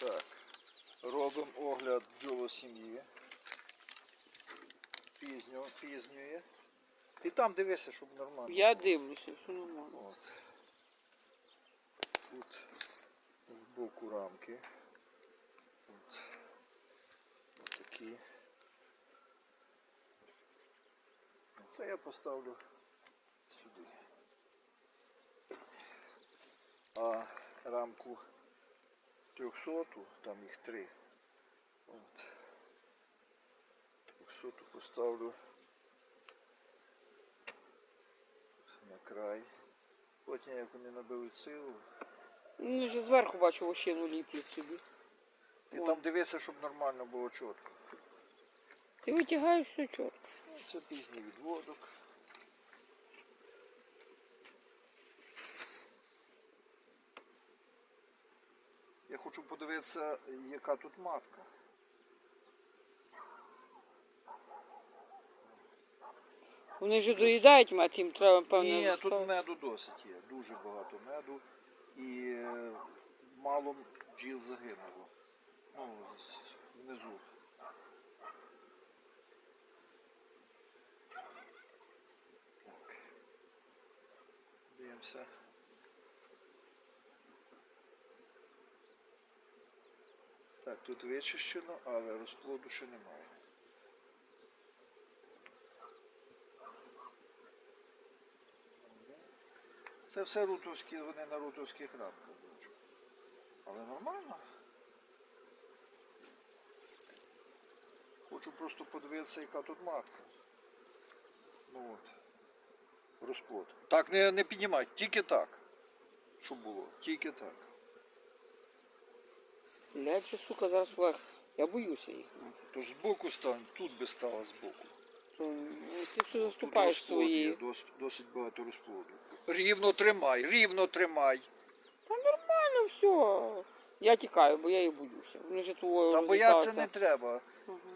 Так. Робимо огляд бджолосім'ї. Пізньо, пізньої. І там дивися, щоб нормально. Я дивлюся, все нормально. От. Тут збоку рамки. От. Ось такі. Це я поставлю сюди. А рамку 300, там їх три. От. 300 поставлю на край. Потім як вони наберуть силу. Ну, вже зверху бачу вощину ліплять собі. О. там дивися, щоб нормально було чітко. Ти витягаєш все чітко. Це пізній відводок. Я хочу подивитися, яка тут матка. Вони вже доїдають, мать, їм треба, певно, Ні, тут меду досить є, дуже багато меду і е, мало бджіл загинуло. Ну, внизу. Так. Дивимося. Так, тут вичищено, але розплоду ще немає. Це все рутовські, вони на рутовських рамках бачу. Але нормально. Хочу просто подивитися, яка тут матка. Ну от. Розплод. Так, не, не піднімай, тільки так. Щоб було, тільки так. Блядь, що, сука, зараз лег. Я боюся їх. ну. Тож збоку стань, тут би стала збоку. Ну, Ти все заступаєш розплод є, своєю. дос- досить багато розплоду. Рівно тримай, рівно тримай. Та нормально все. Я тікаю, бо я їх боюся. Вони вже твого Та бояться не треба.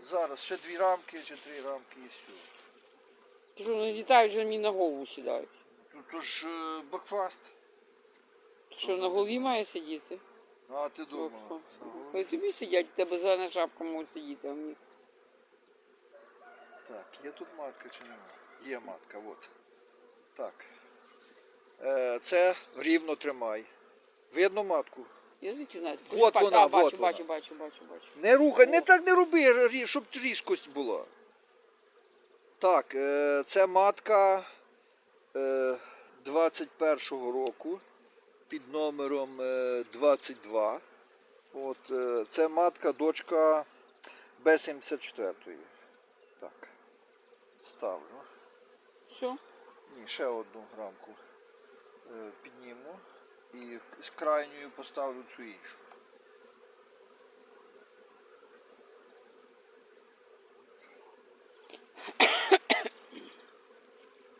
Зараз ще дві рамки чи три рамки і все. Ти що, вони літають, вже мені на голову сідають. Тут то ж е, бакфаст. Ти Що на голові має сидіти? А ти думала? Ага. Тобі сидять, у тебе зелена шапка може сидіти, а мені. Так, є тут матка чи нема? Є матка, от. Так. Е, це рівно тримай. Видно матку? Я звідки знаю. Вот бачиш, вона, а, бачу, вот вона. бачу, бачу, бачу, бачу. Не рухай, не так не роби, рі- щоб різкость була. Так, е, це матка е, 21-го року під номером е, 22. От, е, це матка дочка Б-74. Так, ставлю. Все. Ні, ще одну рамку е, підніму і з крайньою поставлю цю іншу.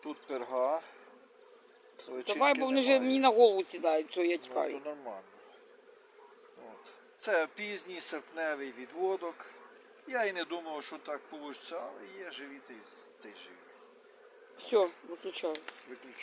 Тут перга. Личинки Давай, бо вони вже мені на голову сідають, все, я Ну, то нормально. От. Це пізній серпневий відводок. Я і не думав, що так вийде, але є живі та й живі. Все, виключаю. Виключаю.